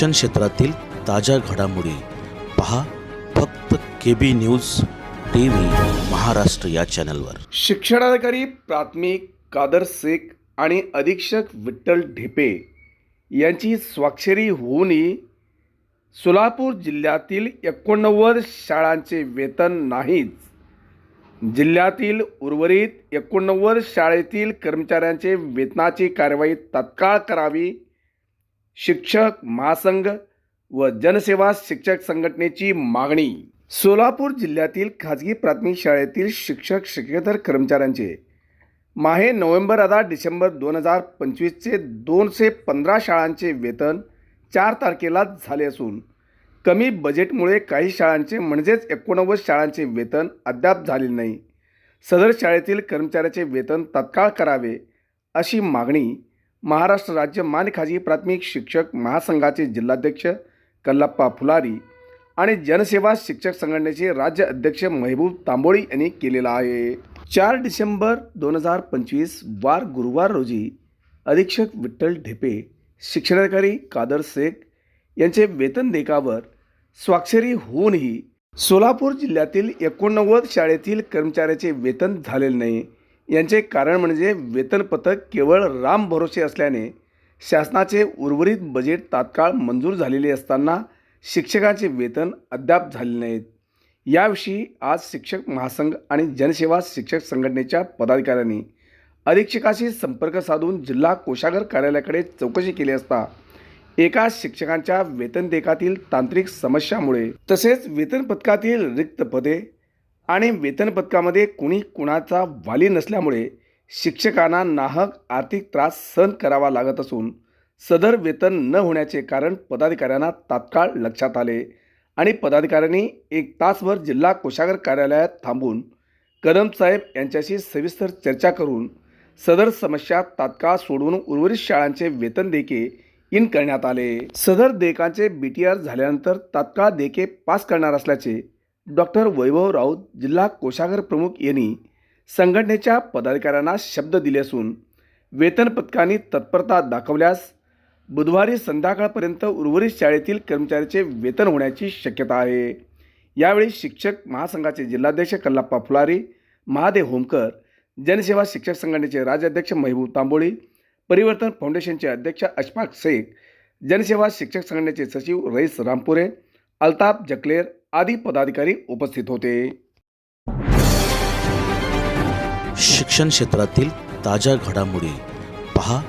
शिक्षण क्षेत्रातील ताज्या घडामोडी पहा फक्त K B news T V Maharashtra या चॅनलवर. शिक्षणाधिकारी प्राथमिक कादर शेख आणि अधीक्षक विठ्ठल ढेपे यांची स्वाक्षरी होऊनही सोलापूर जिल्ह्यातील एकोणनव्वद शाळांचे वेतन नाहीच. जिल्ह्यातील उर्वरित एकोणनव्वद शाळेतील कर्मचाऱ्यांचे वेतनाची कार्यवाही तत्काळ करावी शिक्षक महासंघ व जनसेवा शिक्षक संघटनेची मागणी. सोलापूर जिल्ह्यातील खाजगी प्राथमिक शाळेतील शिक्षक शिक्षकेतर कर्मचाऱ्यांचे माहे नोव्हेंबर आधा डिसेंबर दोन हजार पंचवीसचे दोनशे पंधरा शाळांचे वेतन चार तारखेला झाले असून कमी बजेटमुळे काही शाळांचे म्हणजेच एकोणनव्वद शाळांचे वेतन अद्याप झाले नाही. सदर शाळेतील कर्मचाऱ्याचे वेतन तत्काळ करावे अशी मागणी महाराष्ट्र राज्य मानखाजी प्राथमिक शिक्षक महासंघाचे जिल्हाध्यक्ष कल्लप्पा फुलारी आणि जनसेवा शिक्षक संघटनेचे राज्य अध्यक्ष महबूब तांबोळी यांनी केलेला आहे. चार डिसेंबर दोन हजार पंचवीस वार गुरुवार रोजी अधीक्षक विठ्ठल ढेपे शिक्षणाधिकारी कादर शेख यांचे वेतन देकावर स्वाक्षरी होऊनही सोलापूर जिल्ह्यातील एकोणनव्वद शाळेतील कर्मचाऱ्याचे वेतन झालेले नाही. यांचे कारण म्हणजे वेतन पथक केवळ राम भरोसे असल्याने शासनाचे उर्वरित बजेट तात्काळ मंजूर झालेले असताना शिक्षकांचे वेतन अद्याप झाले नाहीत. याविषयी आज शिक्षक महासंघ आणि जनसेवा शिक्षक संघटनेच्या पदाधिकाऱ्यांनी अधीक्षकाशी संपर्क साधून जिल्हा कोषागर कार्यालयाकडे चौकशी केली असता एका शिक्षकांच्या वेतन देखातील तांत्रिक समस्यामुळे तसेच वेतन पथकातील रिक्त पदे आणि वेतन कुणी कुणाचा वाली नसल्यामुळे शिक्षकांना नाहक आर्थिक त्रास सहन करावा लागत असून सदर वेतन न होण्याचे कारण पदाधिकाऱ्यांना तात्काळ लक्षात आले आणि पदाधिकाऱ्यांनी एक तासभर जिल्हा कोषागार कार्यालयात थांबून कदम साहेब यांच्याशी सविस्तर चर्चा करून सदर समस्या तात्काळ सोडवून उर्वरित शाळांचे वेतन देके इन करण्यात आले. सदर देकांचे बी टी आर झाल्यानंतर तात्काळ देके पास करणार असल्याचे डॉक्टर वैभव राऊत जिल्हा कोषागार प्रमुख यांनी संघटनेच्या पदाधिकाऱ्यांना शब्द दिले असून वेतन पथकांनी तत्परता दाखवल्यास बुधवारी संध्याकाळपर्यंत उर्वरित शाळेतील कर्मचाऱ्याचे वेतन होण्याची शक्यता आहे. यावेळी शिक्षक महासंघाचे जिल्हाध्यक्ष कल्लाप्पा फुलारी महादेव होमकर जनसेवा शिक्षक संघटनेचे राज्याध्यक्ष महबूब तांबोळी परिवर्तन फाउंडेशनचे अध्यक्ष अशफाक शेख जनसेवा शिक्षक संघटनेचे सचिव रईस रामपुरे अल्ताफ जकलेर आदी पदाधिकारी उपस्थित होते. शिक्षण क्षेत्रातील ताज्या घडामोडी पहा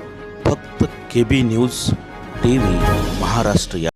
फक्त केबी न्यूज टीव्ही महाराष्ट्र या